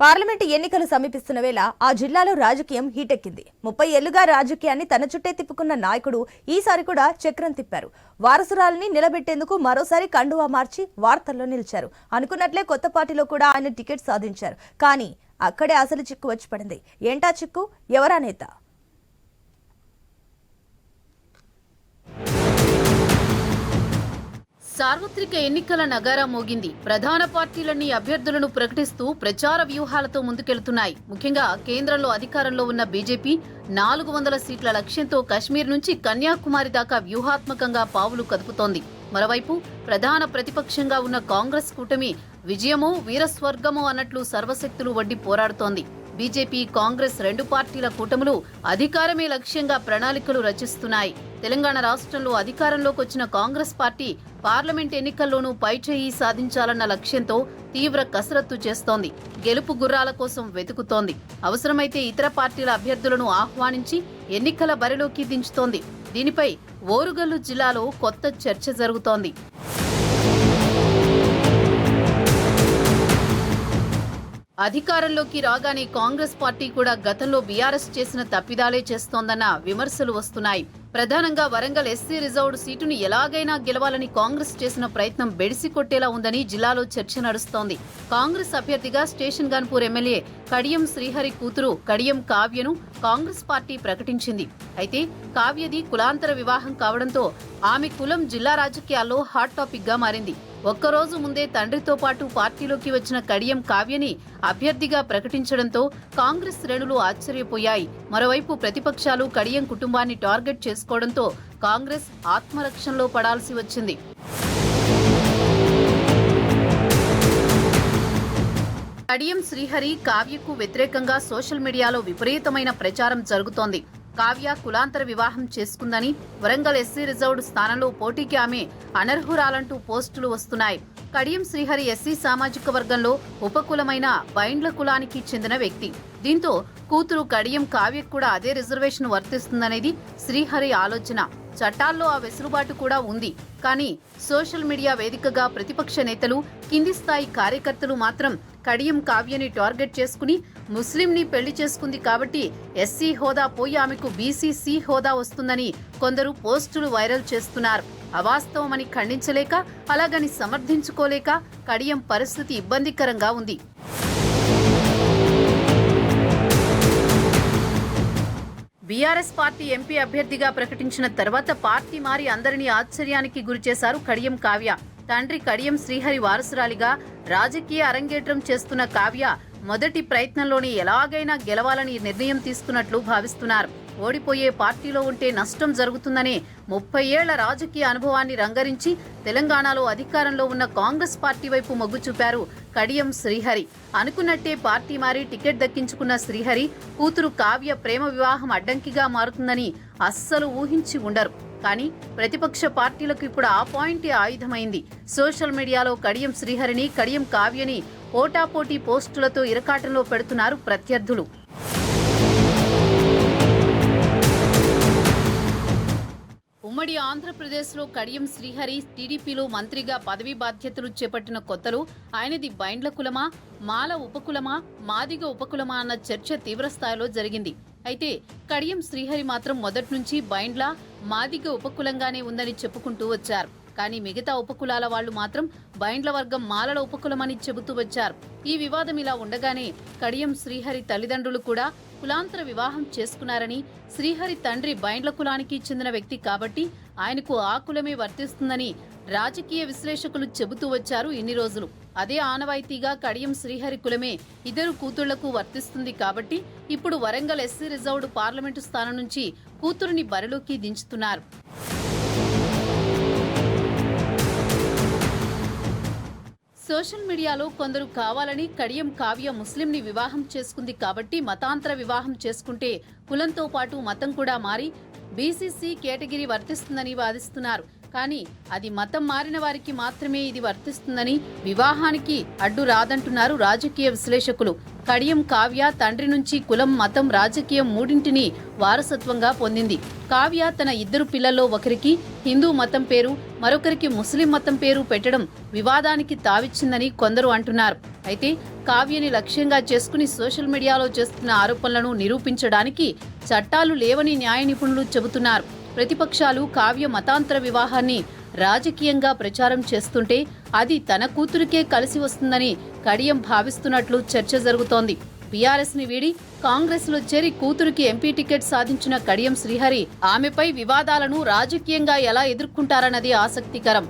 Parliament ఎన్నికలు సమీపిస్తున్న వేళ ఆ జిల్లాలో రాజకీయం హీటెక్కింది. ముప్పై ఏళ్ళుగా రాజకీయాన్ని తన చుట్టే తిప్పుకున్న నాయకుడు ఈసారి కూడా చక్రం తిప్పారు. వారసురాలని నిలబెట్టేందుకు మరోసారి కండువా మార్చి వార్తల్లో నిలిచారు. అనుకున్నట్లే కొత్త పార్టీలో కూడా ఆయన టికెట్ సాధించారు. కానీ అక్కడే అసలు చిక్కు వచ్చి పడింది. ఏంటా చిక్కు? ఎవరా నేత? సార్వత్రిక ఎన్నికల నగారా మోగింది. ప్రధాన పార్టీలన్నీ అభ్యర్థులను ప్రకటిస్తూ ప్రచార వ్యూహాలతో ముందుకెళ్తున్నాయి. ముఖ్యంగా కేంద్రంలో అధికారంలో ఉన్న బీజేపీ నాలుగు వందల సీట్ల లక్ష్యంతో కశ్మీర్ నుంచి కన్యాకుమారి దాకా వ్యూహాత్మకంగా పావులు కదుపుతోంది. మరోవైపు ప్రధాన ప్రతిపక్షంగా ఉన్న కాంగ్రెస్ కూటమి విజయమో వీరస్వర్గమో అన్నట్లు సర్వశక్తులు వడ్డి పోరాడుతోంది. బీజేపీ కాంగ్రెస్ రెండు పార్టీల కూటములు అధికారమే లక్ష్యంగా ప్రణాళికలు రచిస్తున్నాయి. తెలంగాణ రాష్ట్రంలో అధికారంలోకి వచ్చిన కాంగ్రెస్ పార్టీ పార్లమెంట్ ఎన్నికల్లోనూ పైచేయి సాధించాలన్న లక్ష్యంతో తీవ్ర కసరత్తు చేస్తోంది. గెలుపు గుర్రాల కోసం వెతుకుతోంది. అవసరమైతే ఇతర పార్టీల అభ్యర్థులను ఆహ్వానించి ఎన్నికల బరిలోకి దించుతోంది. దీనిపై ఓరుగల్లు జిల్లాలో కొత్త చర్చ జరుగుతోంది. అధికారంలోకి రాగానే కాంగ్రెస్ పార్టీ కూడా గతంలో బీఆర్ఎస్ చేసిన తప్పిదాలే చేస్తోందన్న విమర్శలు వస్తున్నాయి. ప్రధానంగా వరంగల్ ఎస్సీ రిజర్వ్డ్ సీటును ఎలాగైనా గెలవాలని కాంగ్రెస్ చేసిన ప్రయత్నం బెడిసి కొట్టేలా ఉందని జిల్లాలో చర్చ నడుస్తోంది. కాంగ్రెస్ అభ్యర్థిగా స్టేషన్ గన్పూర్ ఎమ్మెల్యే కడియం శ్రీహరి కూతురు కడియం కావ్యను కాంగ్రెస్ పార్టీ ప్రకటించింది. అయితే కావ్యది కులాంతర వివాహం కావడంతో ఆమె కులం జిల్లా రాజకీయాల్లో హాట్ టాపిక్గా మారింది. ఒక్కరోజు ముందే తండ్రితో పాటు పార్టీలోకి వచ్చిన కడియం కావ్యని అభ్యర్థిగా ప్రకటించడంతో కాంగ్రెస్ శ్రేణులు ఆశ్చర్యపోయాయి. మరోవైపు ప్రతిపక్షాలు కడియం కుటుంబాన్ని టార్గెట్ చేసుకోవడంతో కాంగ్రెస్ ఆత్మరక్షణలో పడాల్సి వచ్చింది. కడియం శ్రీహరి కావ్యకు వ్యతిరేకంగా సోషల్ మీడియాలో విపరీతమైన ప్రచారం జరుగుతోంది. కావ్య కులాంతర వివాహం చేసుకుందని వరంగల్ ఎస్సీ రిజర్వ్డ్ స్థానంలో పోటీకి ఆమె అనర్హురాలంటూ పోస్టులు వస్తున్నాయి. కడియం శ్రీహరి ఎస్సీ సామాజిక వర్గంలో ఉపకులమైన బైండ్ల కులానికి చెందిన వ్యక్తి. దీంతో కూతురు కడియం కావ్యకు కూడా అదే రిజర్వేషన్ వర్తిస్తుందనేది శ్రీహరి ఆలోచన. చట్టాల్లో ఆ వెసులుబాటు కూడా ఉంది. కానీ సోషల్ మీడియా వేదికగా ప్రతిపక్ష నేతలు కింది స్థాయి కార్యకర్తలు మాత్రం కడియం కావ్యని టార్గెట్ చేసుకుని ముస్లింని పెళ్ళి చేసుకుంది కాబట్టి ఎస్సీ హోదా పోయి ఆమెకు బీసీసీ హోదా వస్తుందని కొందరు పోస్టులు వైరల్ చేస్తున్నారు. అవాస్తవమని ఖండించలేక అలాగని సమర్థించుకోలేక కడియం పరిస్థితి ఇబ్బందికరంగా ఉంది. బీఆర్ఎస్ పార్టీ ఎంపీ అభ్యర్థిగా ప్రకటించిన తర్వాత పార్టీ మారి అందరినీ ఆశ్చర్యానికి గురిచేశారు కడియం కావ్య. తండ్రి కడియం శ్రీహరి వారసురాలిగా రాజకీయ అరంగేట్రం చేస్తున్న కావ్య మొదటి ప్రయత్నంలోనే ఎలాగైనా గెలవాలని నిర్ణయం తీసుకున్నట్లు భావిస్తున్నారు. ఓడిపోయే పార్టీలో ఉంటే నష్టం జరుగుతుందనే ముప్పై ఏళ్ళ రాజకీయ అనుభవాన్ని రంగరించి తెలంగాణలో అధికారంలో ఉన్న కాంగ్రెస్ పార్టీ వైపు మొగ్గు చూపారు కడియం శ్రీహరి. అనుకున్నట్టే పార్టీ మారి టికెట్ దక్కించుకున్న శ్రీహరి కూతురు కావ్య ప్రేమ వివాహం అడ్డంకిగా మారుతుందని అస్సలు ఊహించి ఉండరు. కానీ ప్రతిపక్ష పార్టీలకు ఇప్పుడు ఆ పాయింటే ఆయుధమైంది. సోషల్ మీడియాలో కడియం శ్రీహరిని కడియం కావ్యని పోటాపోటీ పోస్టులతో ఇరకాటంలో పెడుతున్నారు ప్రత్యర్థులు. ఉమ్మడి ఆంధ్రప్రదేశ్లో కడియం శ్రీహరి టీడీపీలో మంత్రిగా పదవీ బాధ్యతలు చేపట్టిన కొత్తలు ఆయనది బైండ్ల కులమా మాల ఉపకులమా మాదిగ ఉపకులమా అన్న చర్చ తీవ్రస్థాయిలో జరిగింది. అయితే కడియం శ్రీహరి మాత్రం మొదటి నుంచి బైండ్ల మాదిగ ఉపకులంగానే ఉందని చెప్పుకుంటూ వచ్చారు. కానీ మిగతా ఉపకులాల వాళ్ళు మాత్రం బైండ్ల వర్గం మాలల ఉపకులమని చెబుతూ వచ్చారు. ఈ వివాదం ఇలా ఉండగానే కడియం శ్రీహరి తల్లిదండ్రులు కూడా కులాంతర వివాహం చేసుకున్నారని శ్రీహరి తండ్రి బైండ్ల కులానికి చెందిన వ్యక్తి కాబట్టి ఆయనకు ఆ కులమే వర్తిస్తుందని రాజకీయ విశ్లేషకులు చెబుతూ వచ్చారు ఇన్ని రోజులు. అదే ఆనవాయితీగా కడియం శ్రీహరి కులమే ఇద్దరు కూతుళ్ళకు వర్తిస్తుంది కాబట్టి ఇప్పుడు వరంగల్ ఎస్సీ రిజర్వ్డ్ పార్లమెంటు స్థానం నుంచి కూతురుని బరిలోకి దించుతున్నారు. సోషల్ మీడియాలో కొందరు కావాలని కడియం కావ్య ముస్లింని వివాహం చేసుకుంది కాబట్టి మతాంతర వివాహం చేసుకుంటే కులంతో పాటు మతం కూడా మారి బీసీసీ కేటగిరీ వర్తిస్తుందని వాదిస్తున్నారు. కానీ అది మతం మారిన వారికి మాత్రమే ఇది వర్తిస్తుందని వివాహానికి అడ్డు రాదంటున్నారు రాజకీయ విశ్లేషకులు. కడియం కావ్య తండ్రి నుంచి కులం మతం రాజకీయం మూడింటిని వారసత్వంగా పొందింది. కావ్య తన ఇద్దరు పిల్లల్లో ఒకరికి హిందూ మతం పేరు మరొకరికి ముస్లిం మతం పేరు పెట్టడం వివాదానికి తావిచ్చిందని కొందరు అంటున్నారు. అయితే కావ్యని లక్ష్యంగా చేసుకుని సోషల్ మీడియాలో చేస్తున్న ఆరోపణలను నిరూపించడానికి చట్టాలు లేవని న్యాయ నిపుణులు చెబుతున్నారు. ప్రతిపక్షాలు కావ్య మతాంతర వివాహాన్ని రాజకీయంగా ప్రచారం చేస్తుంటే అది తన కూతురికే కలిసి వస్తుందని కడియం భావిస్తున్నట్లు చర్చ జరుగుతోంది. బీఆర్ఎస్ని వీడి కాంగ్రెస్లో చేరి కూతురికి ఎంపీ టికెట్ సాధించిన కడియం శ్రీహరి ఆమెపై వివాదాలను రాజకీయంగా ఎలా ఎదుర్కొంటారన్నది ఆసక్తికరం.